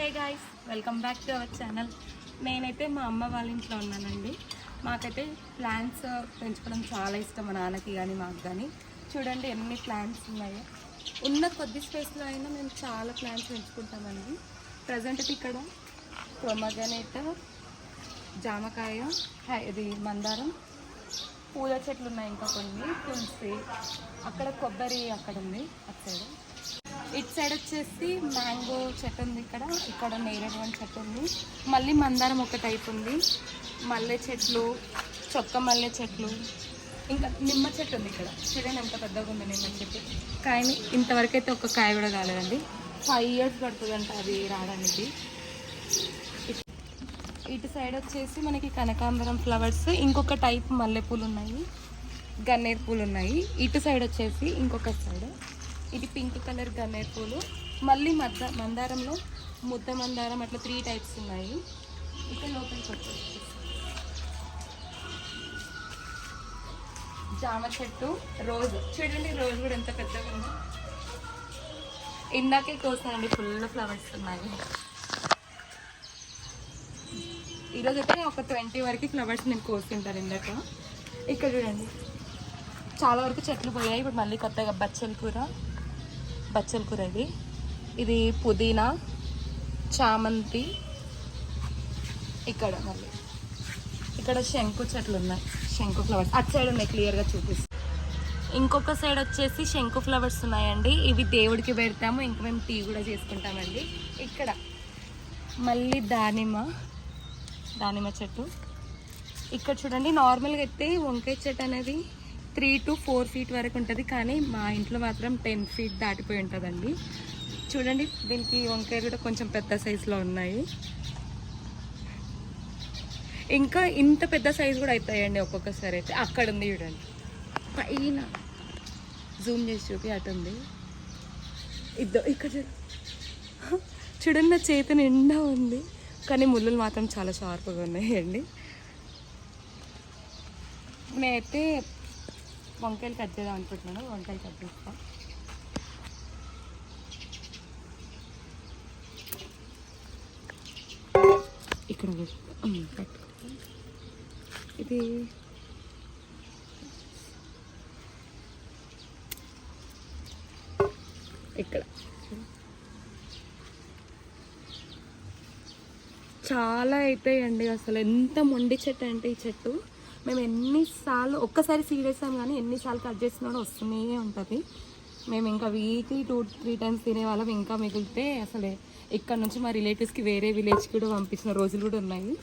Hey guys welcome back to our channel నేనైతే మా అమ్మ వాళ్ళ ఇంట్లో ఉన్నానండి. మాకైతే ప్లాంట్స్ పెంచుకోవడం చాలా ఇష్టం మా నాన్నకి కానీ మాకు కానీ చూడండి ఎన్ని ప్లాంట్స్ ఉన్నాయో. ఉన్న కొద్ది స్పేస్లో అయినా మేము చాలా ప్లాంట్స్ పెంచుకుంటామండి. ప్రజెంట్ అయితే ఇక్కడ ప్రొమగనేట్ జామకాయ హై- ఇది మందారం పూల చెట్లు ఉన్నాయి ఇంకా కొన్ని. తులసి అక్కడ కొబ్బరి అక్కడ ఉంది. అటు సైడ్. ఇటు సైడ్ వచ్చేసి మ్యాంగో చెట్టు ఉంది ఇక్కడ. ఇక్కడ నేరేడు చెట్టు ఉంది. మళ్ళీ మందారం ఒక టైప్ ఉంది. మల్లె చెట్లు చొక్క మల్లె చెట్లు. ఇంకా నిమ్మ చెట్టు ఉంది ఇక్కడ. చూడండి ఎంత పెద్దగా ఉంది నిమ్మ చెట్టు. కాయని ఇంతవరకు అయితే ఒక కాయ కూడా కాలేదండి ఫైవ్ ఇయర్స్ పడుతుందంట అది రావడానికి. ఇటు సైడ్ వచ్చేసి మనకి కనకాంబరం ఫ్లవర్స్ ఇంకొక టైప్ మల్లెపూలు ఉన్నాయి. గన్నేరు పూలు ఉన్నాయి. ఇటు సైడ్ వచ్చేసి ఇంకొక సైడ్. ఇది పింక్ కలర్ గన్నేరు పూలు. మళ్ళీ మద్ద మందారంలో ముద్ద మందారం అట్లా త్రీ టైప్స్ ఉన్నాయి. ఇక్కడ లోపలికి వచ్చేసి జామ చెట్టు రోజు చూడండి రోజు కూడా ఎంత పెద్దగా ఉందో. ఇందాకే కోసానండి ఫుల్ ఫ్లవర్స్ ఉన్నాయి. ఈరోజు అయితే ఒక ట్వంటీ వరకు ఫ్లవర్స్ నేను కోసుకుంటాను ఇందాక. ఇక్కడ చూడండి. చాలా వరకు చెట్లు పోయాయి. ఇప్పుడు మళ్ళీ కొత్తగా బచ్చల కూర. బచ్చల కూర ఇది. ఇది పుదీనా చామంతి. ఇక్కడ మళ్ళీ. ఇక్కడ శంకు చెట్లు ఉన్నాయి. శంకు ఫ్లవర్స్. అటు సైడ్ ఉన్నాయి క్లియర్గా చూపిస్తాను ఇంకొక సైడ్ వచ్చేసి శంకు ఫ్లవర్స్ ఉన్నాయండి. ఇవి దేవుడికి పెడతాము. ఇంకా మేము టీ కూడా చేసుకుంటామండి. ఇక్కడ మళ్ళీ దానిమ్మ. దానిమ్మ చెట్టు. ఇక్కడ చూడండి నార్మల్గా అయితే వంకాయ చెట్టు అనేది త్రీ టు ఫోర్ ఫీట్ వరకు ఉంటుంది కానీ మా ఇంట్లో మాత్రం టెన్ ఫీట్ దాటిపోయి ఉంటుందండి. చూడండి దీనికి వంకాయలు కూడా కొంచెం పెద్ద సైజులో ఉన్నాయి. ఇంకా ఇంత పెద్ద సైజు కూడా అవుతాయండి ఒక్కొక్కసారి అయితే. అక్కడ ఉంది చూడండి. పైన. జూమ్ చేసి చూపి అటు ఉంది. ఇద్దో ఇక్కడ చూడండి నా చేతి నిండా ఉంది. కానీ ముళ్ళులు మాత్రం చాలా షార్ప్గా ఉన్నాయండి. నేనైతే వంకాయలు కట్ చేద్దాం అనుకుంటున్నాను. వంకాయలు కట్ చేస్తా. ఇక్కడ. ఇది ఇక్కడ. చాలా అవుతాయండి అసలు. ఎంత మొండి చెట్టు అంటే ఈ చెట్టు. మేము ఎన్నిసార్లు ఒక్కసారి సీడ్ వేసాం కానీ ఎన్నిసార్లు కట్ చేసినా కూడా వస్తూనే ఉంటుంది. మేము ఇంకా వీక్లీ టూ త్రీ టైమ్స్ తినే వాళ్ళం. ఇంకా మిగిలితే అసలే ఇక్కడ నుంచి మా రిలేటివ్స్కి వేరే విలేజ్ కూడా పంపించిన రోజులు కూడా ఉన్నాయి.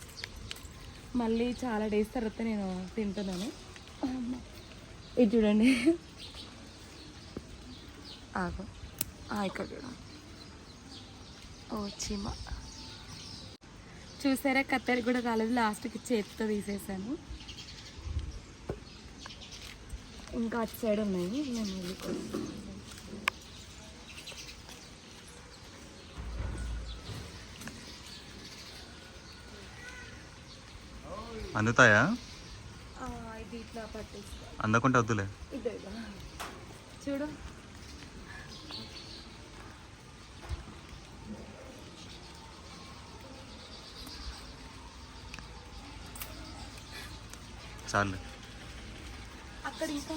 మళ్ళీ చాలా డేస్ తర్వాత నేను తింటున్నాను. ఇది చూడండి. ఆగు. ఆ, ఇక్కడ చూడండి ఓ చీమ. చూసారా? కత్తెర కూడా కాలేదు. లాస్ట్కి చేతితో తీసేసాను. ఇంకా అటు సైడ్ ఉన్నాయి. కొడతాను. అందుతాయా? ఇది ఇట్లా పట్టేస్తా అందకుంటే వద్దులే. చూడు. చాలు అక్కడ ఇంకా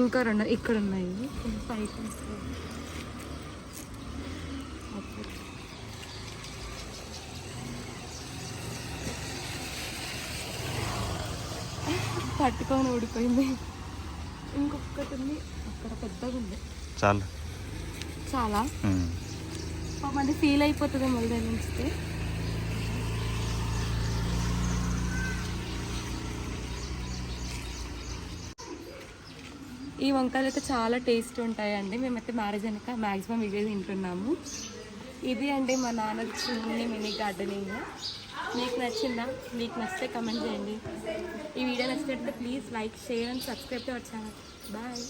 ఇంకా రెండు ఇక్కడ ఉన్నాయి. పట్టుకొని ఊడిపోయింది. ఇంకొకటి ఉంది. అక్కడ పెద్దగా ఉంది చాలు? చాలా అది మంది ఫీల్ అయిపోతుంది మళ్ళీ ఉంచితే ఈ వంకాయలు అయితే చాలా టేస్ట్ ఉంటాయండి. మేమైతే మ్యారేజ్ అనక మ్యాక్సిమం ఇవే తింటున్నాము. ఇది అండి మా నాన్న చిన్ని మినీ గార్డెనింగ్ మీకు నచ్చిందా? మీకు నచ్చితే కమెంట్ చేయండి. ఈ వీడియో నచ్చినట్లయితే please like share and subscribe to our channel bye